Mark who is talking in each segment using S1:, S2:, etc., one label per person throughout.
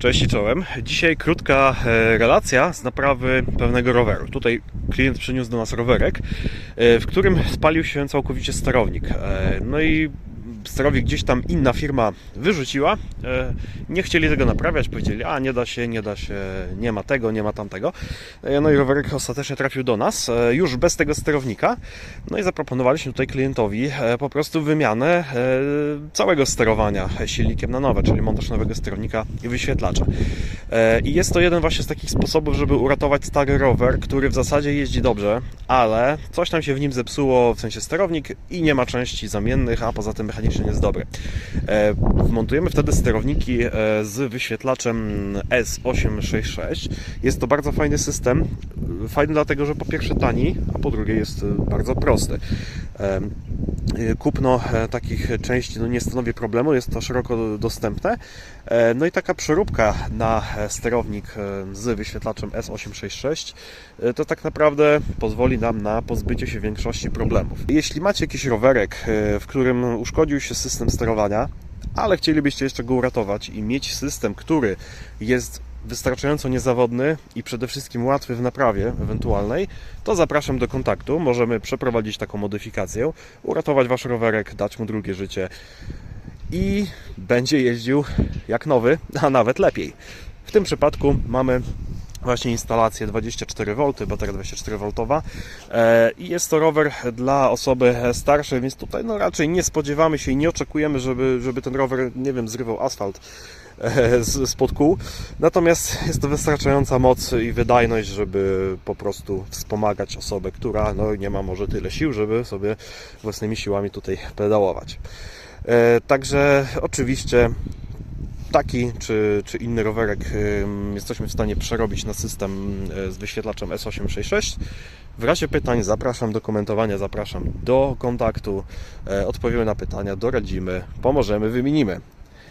S1: Cześć i czołem. Dzisiaj krótka e, relacja z naprawy pewnego roweru. Tutaj klient przyniósł do nas rowerek, e, w którym spalił się całkowicie sterownik. E, No i sterownik gdzieś tam inna firma wyrzuciła. E, Nie chcieli tego naprawiać, powiedzieli, a nie da się, nie da się, nie ma tego, nie ma tamtego. E, No i rowerek ostatecznie trafił do nas, e, już bez tego sterownika. No i zaproponowaliśmy tutaj klientowi po prostu wymianę całego sterowania silnikiem na nowe, czyli montaż nowego sterownika i wyświetlacza. E, I jest to jeden właśnie z takich sposobów, żeby uratować stary rower, który w zasadzie jeździ dobrze, ale coś tam się w nim zepsuło, w sensie sterownik i nie ma części zamiennych, a poza tym mechanicznie jest dobry. E, Montujemy wtedy sterowniki e, z wyświetlaczem S866. Jest to bardzo fajny system. Fajny dlatego, że po pierwsze tani, a po drugie jest bardzo prosty. E, Kupno e, takich części no nie stanowi problemu, jest to szeroko dostępne. E, No i taka przeróbka na e, sterownik z wyświetlaczem S866 e, to tak naprawdę pozwoli nam na pozbycie się większości problemów. Jeśli macie jakiś rowerek, w którym uszkodził się system sterowania, ale chcielibyście jeszcze go uratować i mieć system, który jest wystarczająco niezawodny i przede wszystkim łatwy w naprawie ewentualnej, to zapraszam do kontaktu. Możemy przeprowadzić taką modyfikację, uratować wasz rowerek, dać mu drugie życie i będzie jeździł jak nowy, a nawet lepiej. W tym przypadku mamy właśnie instalację 24V, bateria 24V e, i jest to rower dla osoby starszej, więc tutaj no raczej nie spodziewamy się i nie oczekujemy, żeby, żeby ten rower, nie wiem, zrywał asfalt e, spod kół. Natomiast jest to wystarczająca moc i wydajność, żeby po prostu wspomagać osobę, która no, nie ma może tyle sił, żeby sobie własnymi siłami tutaj pedałować. E, Także oczywiście taki czy, czy inny rowerek jesteśmy w stanie przerobić na system y, z wyświetlaczem S866. W razie pytań zapraszam do komentowania, zapraszam do kontaktu. E, Odpowiemy na pytania, doradzimy, pomożemy, wymienimy.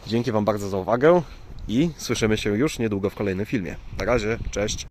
S1: Dzięki Wam bardzo za uwagę i słyszymy się już niedługo w kolejnym filmie. Na razie, cześć.